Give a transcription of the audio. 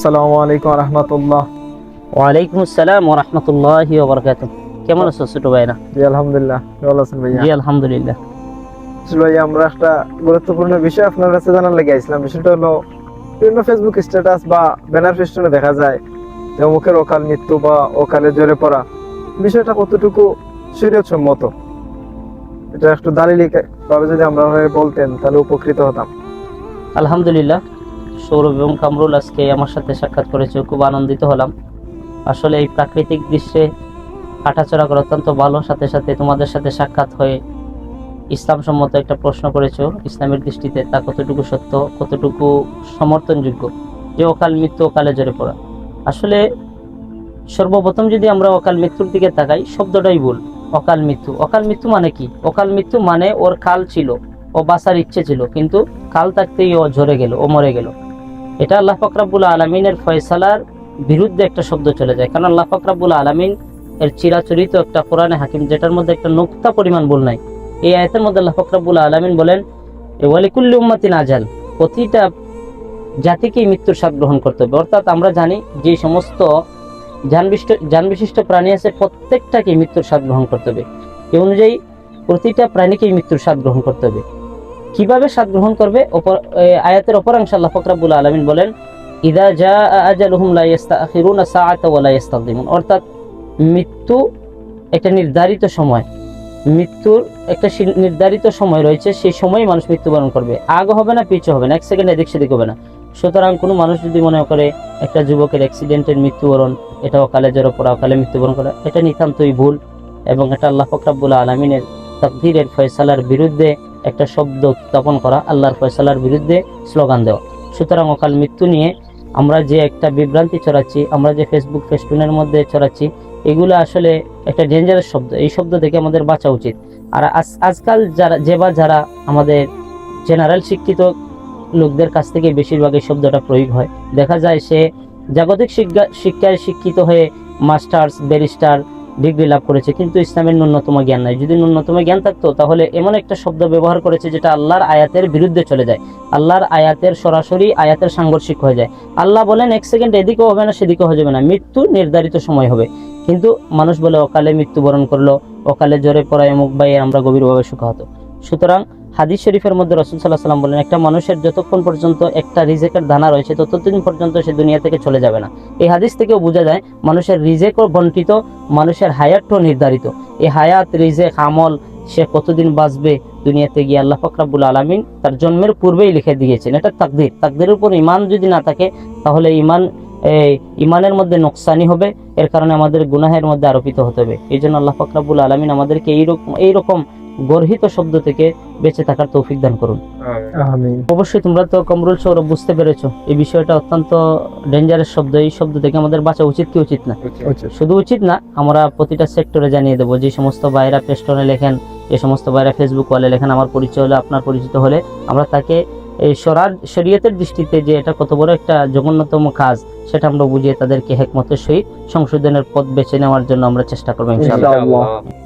আসসালামু আলাইকুম রহমতুল্লাহ। ওয়ালাইকুম আসসালাম রাহমাতুল্লাহি কেমন আছো ছোট ভাইরা? জি আলহামদুলিল্লাহ ভালো আছেন ভাইয়া? জি আলহামদুলিল্লাহ। ভাইয়া আমরা একটা গুরুত্বপূর্ণ বিষয় আপনার কাছে জানার লেগে আসলাম। বিষয়টা হলো বিভিন্ন ফেসবুক স্ট্যাটাস বা ব্যানার ফেস্টনে দেখা যায় যে অমুকের অকাল মৃত্যু বা অকালে জ্বরে পড়া। বিষয়টা কতটুকু শরীয়ত সম্মত এটা একটু দালিলি ভাবে যদি আমরা বলতেন তাহলে উপকৃত হতাম। আলহামদুলিল্লাহ। সৌরভ এবং কামরুল আজকে আমার সাথে সাক্ষাৎ করেছে। খুব আনন্দিত হলাম। আসলে এই প্রাকৃতিক দৃশ্যে হাঁটাচলা করা অত্যন্ত ভালো। সাথে সাথে তোমাদের সাথে সাক্ষাৎ হয়ে ইসলাম সম্মত একটা প্রশ্ন করেছ। ইসলামের দৃষ্টিতে তা কতটুকু সত্য, কতটুকু সমর্থনযোগ্য? যে অকাল মৃত্যু অকালে জড়ে পড়া। আসলে সর্বপ্রথম যদি আমরা অকাল মৃত্যুর দিকে তাকাই, শব্দটাই ভুল। অকাল মৃত্যু। অকাল মৃত্যু মানে কি? অকাল মৃত্যু মানে ওর কাল ছিল, ও বাঁচার ইচ্ছে ছিল, কিন্তু কাল থাকতেই ও ঝরে গেল, ও মরে গেল। এটা আল্লাহ ফকরাবুল আলমিনের ফয়সালার বিরুদ্ধে একটা শব্দ চলে যায়। কারণ আল্লাহ ফকরাবুল আলমিন এর চিরাচরিত একটা কোরআনে হাকিম, যেটার মধ্যে একটা নোক্তা পরিমাণ বল নাই। এই আয়তের মধ্যে আল্লাহ ফকরাবুল আলমিন বলেন, এ ওয়ালিকুল্লি উম্মাতিন আজাল প্রতিটা জাতিকেই মৃত্যুর স্বাদ গ্রহণ করতে হবে। অর্থাৎ আমরা জানি যে সমস্ত যানবিষ্ট, যানবিশিষ্ট প্রাণী আছে প্রত্যেকটাকে মৃত্যুর স্বাদ গ্রহণ করতে হবে। এই অনুযায়ী প্রতিটা প্রাণীকেই মৃত্যুর স্বাদ গ্রহণ করতে হবে। কীভাবে স্বাদ গ্রহণ করবে? আয়াতের অপরাংশ আল্লাহ ফকরাবুল আলমিন বলেন, ইদা যা আজালুহুম লা ইস্তাখিরুনা অর্থাৎ মৃত্যু একটা নির্ধারিত সময়, মৃত্যুর একটা নির্ধারিত সময় রয়েছে, সেই সময় মানুষ মৃত্যুবরণ করবে। আগে হবে না, পিছু হবে না, এক সেকেন্ড এদিক সেদিক হবে না। সুতরাং কোনো মানুষ যদি মনে করে একটা যুবকের অ্যাক্সিডেন্টের মৃত্যুবরণ, এটা অকালে জড়ো পড়া অকালে মৃত্যুবরণ করা, এটা নিতান্তই ভুল এবং এটা আল্লাহ ফকরাবুল আলমিনের তাকদিরের ফয়সালার বিরুদ্ধে একটা শব্দ উত্থাপন করা আল্লাহর ফয়সালার বিরুদ্ধে স্লোগান দেওয়া। সুতরাং অকাল মৃত্যু নিয়ে আমরা যে একটা বিভ্রান্তি ছড়াচ্ছি, আমরা যে ফেসবুক ফেসটুনের মধ্যে ছড়াচ্ছি, এগুলো আসলে একটা ডেঞ্জারাস শব্দ। এই শব্দ থেকে আমাদের বাঁচা উচিত। আর আজ- আজকাল যারা, যে বা যারা আমাদের জেনারেল শিক্ষিত লোকদের কাছ থেকে বেশিরভাগ এই শব্দটা প্রয়োগ হয়। দেখা যায় সে জাগতিক শিক্ষা, শিক্ষায় শিক্ষিত হয়ে মাস্টার্স ব্যারিস্টার ডিগ্রি লাভ করেছে, কিন্তু ইসলামের ন্যূনতম জ্ঞান নাই। যদি ন্যূনতম জ্ঞান থাকতো, তাহলে এমন একটা শব্দ ব্যবহার করেছে যেটা আল্লাহর আয়াতের বিরুদ্ধে চলে যায়। আল্লাহর আয়াতের সরাসরি আয়াতের সাংঘর্ষিক হয়ে যায়। আল্লাহ বলেন, এক সেকেন্ড এদিকেও হবে না, সেদিকেও যাবে না। মৃত্যু নির্ধারিত সময় হবে। কিন্তু মানুষ বলে, অকালে মৃত্যুবরণ করল, অকালে জ্বরে পড়ায় মুখ বাইয়ে আমরা গভীরভাবে সুখাহত সুতরাং হাদিস শরীফের মধ্যে রসুল সাল্লাহ সাল্লাম বলেন, একটা মানুষের যতক্ষণ পর্যন্ত একটা রিজেকের দানা রয়েছে, ততদিন পর্যন্ত সে দুনিয়া থেকে চলে যাবে না। এই হাদিস থেকেও বোঝা যায়, মানুষের রিজেকও বন্টিত, মানুষের হায়াতও নির্ধারিত। এই হায়াত, রিজেক, আমল, সে কতদিন বাঁচবে দুনিয়াতে গিয়ে আল্লাহ ফকরাবুল আলমিন তার জন্মের পূর্বেই লিখে দিয়েছেন। এটা তাকদির। তাকদিরের উপর ইমান যদি না থাকে, তাহলে ইমান ইমানের মধ্যে নোকসানি হবে, এর কারণে আমাদের গুনাহের মধ্যে আরোপিত হতে হবে। এই জন্য আল্লাহ ফকরাবুল আলমিন আমাদেরকে এইরকম এইরকম গর্হিত শব্দ থেকে বেঁচে থাকার তৌফিক দান করুন। অবশ্যই তোমরা তো কমরুল সৌরভ বুঝতে পেরেছ এই বিষয়টা অত্যন্ত ডেঞ্জারাস শব্দ এই শব্দ থেকে আমাদের বাঁচা উচিত কি উচিত না? আচ্ছা শুধু উচিত না আমরা প্রতিটা সেক্টরে জানিয়ে দেবো যে সমস্ত বাইরা পেস্টনে লেখেন যে সমস্ত বাইরা ফেসবুক ওয়ালে লেখেন আমার পরিচয় হলে আপনার পরিচিত হলে আমরা তাকে এই সরার শরীয়তের দৃষ্টিতে যে এটা কত বড় একটা জঘন্যতম কাজ সেটা আমরা বুঝিয়ে তাদেরকে হেকমতের সহিত সংশোধনের পথ বেছে নেওয়ার জন্য আমরা চেষ্টা করব ইনশাআল্লাহ। ইনশাআল্লাহ।